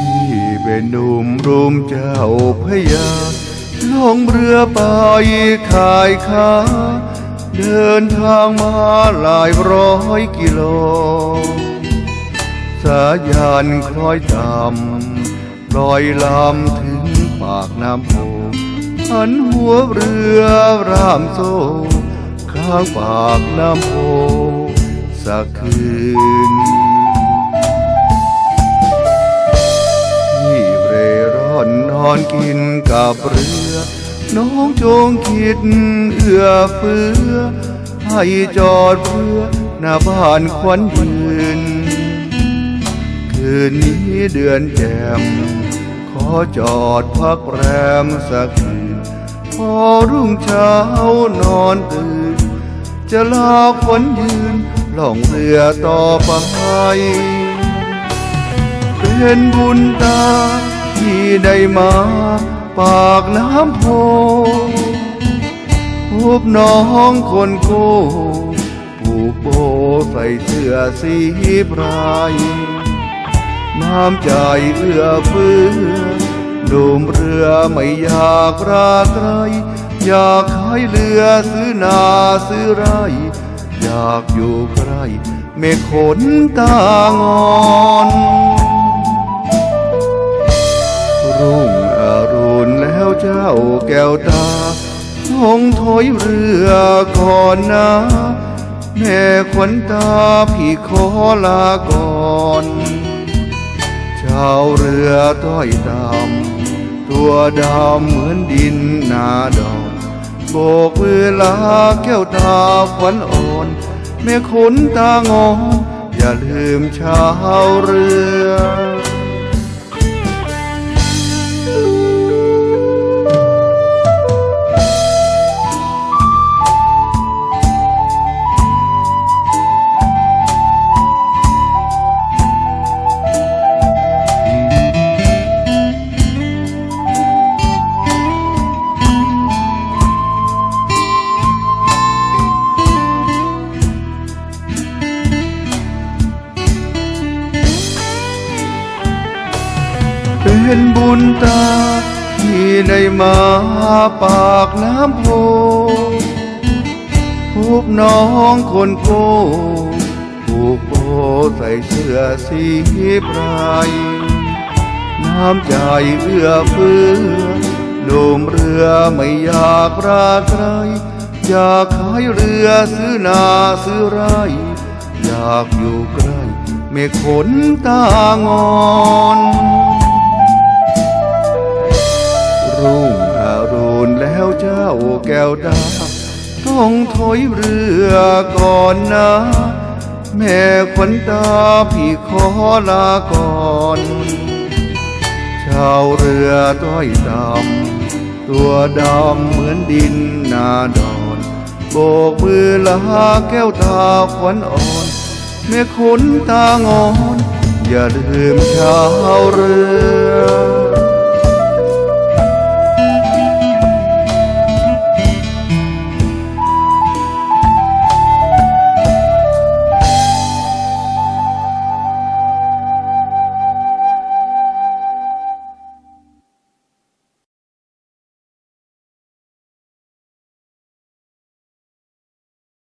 พี่เป็นหนุ่มรุมเจ้าพระยาลงเรือไปขายค้า เดินทางมาหลายร้อยกิโล สายานคล้อยตามลอยลำถึงปากน้ำโพหันหัวเรือรามโซข้างปากน้ำโพสักคืนที่เร่ร่อนนอนกินกับเรือ น้องจงคิดเอื้อเฟื้อให้จอดเพื่อหน้าบ้านควันยืน คืนนี้เดือนแจ่มขอจอดพักแรมสักคืนพอรุ่งเช้านอนตื่น จะลากฝนยืนล่องเรือต่อไป เป็นบุญตาที่ได้มา ปากน้ำโพพบน้องคนโก้ผูกโบใส่เสื้อสีพราย น้ำใจเอื้อเฟื้อดูมเรือไม่อยากราไกรอยากขายเรือซื้อนาซื้อไรอยากอยู่ใกล้เมฆขนตางอนรุ่งอรุณแล้วเจ้าแก้วตาทงถอยเรือก่อนนะแม่ขวัญตาพี่ขอลาก่อนาวเรือต้อยดำตัวดำเหมือนดินนาดอนโบกเวลาแก้วตาขวัญอ่อนแม่ขนตางออย่าลืมชาวเรือ นบุญตา ที่ได้มาปากน้ำโพพบน้องคนโก้ผูกโบใส่เสื้อสีไพรายน้ำใจเอื้อเฟื้อโดมเรือไม่อยากราใครอยากขายเรือซื้อนาซื้อไรอยากอยู่ใกล้เมฆขนตางอน รุ่งอรุณแล้วเจ้าแก้วดาต้องถอยเรือก่อนนะ แม่ขวัญตาพี่ขอลาก่อนชาวเรือต้อยดำตัวดำเหมือนดินนาดอนโบกมือลาแก้วตาขวัญอ่อน แม่ขนตางอน อย่าลืมชาวเรือ